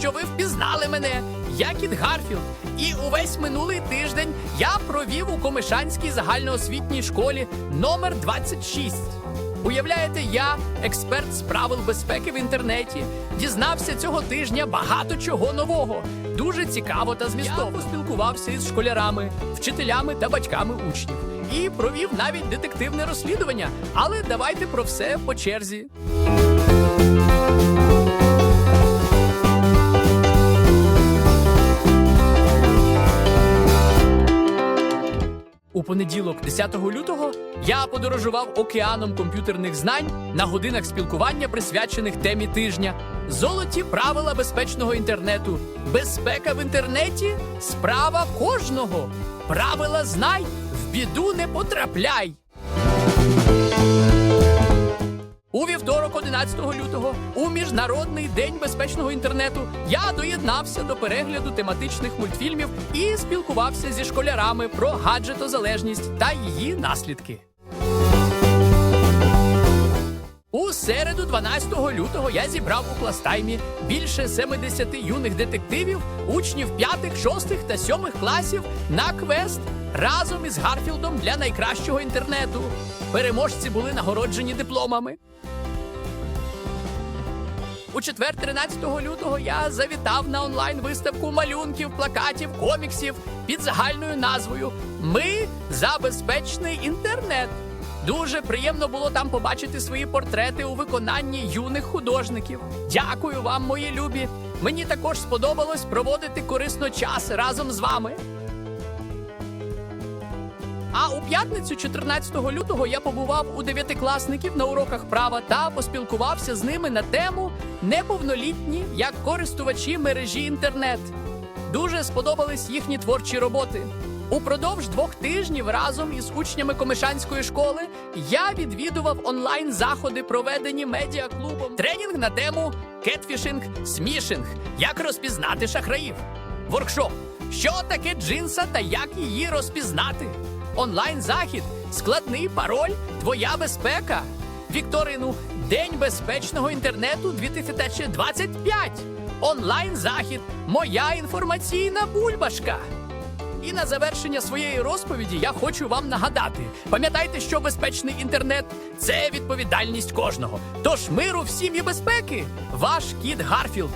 що ви впізнали мене. Я Кіт Гарфілд. І увесь минулий тиждень я провів у Комишанській загальноосвітній школі номер 26. Уявляєте, я, експерт з правил безпеки в інтернеті, дізнався цього тижня багато чого нового. Дуже цікаво та змістовно. Я поспілкувався із школярами, вчителями та батьками учнів і провів навіть детективне розслідування. Але давайте про все по черзі. У понеділок, 10 лютого, я подорожував океаном комп'ютерних знань на годинах спілкування, присвячених темі тижня. Золоті правила безпечного інтернету. Безпека в інтернеті справа кожного. Правила знай, в біду не потрапляй. 11 лютого, у міжнародний день безпечного інтернету, я доєднався до перегляду тематичних мультфільмів і спілкувався зі школярами про гаджетозалежність та її наслідки. У середу, 12 лютого, я зібрав у кластаймі більше 70 юних детективів, учнів 5, 6 та 7 класів на квест разом із Гарфілдом для найкращого інтернету. Переможці були нагороджені дипломами. У четвер, 13 лютого, я завітав на онлайн-виставку малюнків, плакатів, коміксів під загальною назвою Ми за безпечний інтернет. Дуже приємно було там побачити свої портрети у виконанні юних художників. Дякую вам, мої любі. Мені також сподобалось проводити корисно час разом з вами. А у п'ятницю, 14 лютого, я побував у дев'ятикласників на уроках права та поспілкувався з ними на тему неповнолітні як користувачі мережі інтернет. Дуже сподобались їхні творчі роботи. Упродовж двох тижнів разом із учнями Комишанської школи я відвідував онлайн заходи, проведені медіаклубом. Тренінг на тему кетфішинг, смішинг, як розпізнати шахраїв. Воркшоп. Що таке джинса та як її розпізнати? Онлайн-захід, складний пароль, твоя безпека. Вікторину День безпечного інтернету 2025. Онлайн-захід, моя інформаційна бульбашка. І на завершення своєї розповіді я хочу вам нагадати: пам'ятайте, що безпечний інтернет це відповідальність кожного. Тож миру всім і безпеки, ваш кіт Гарфілд.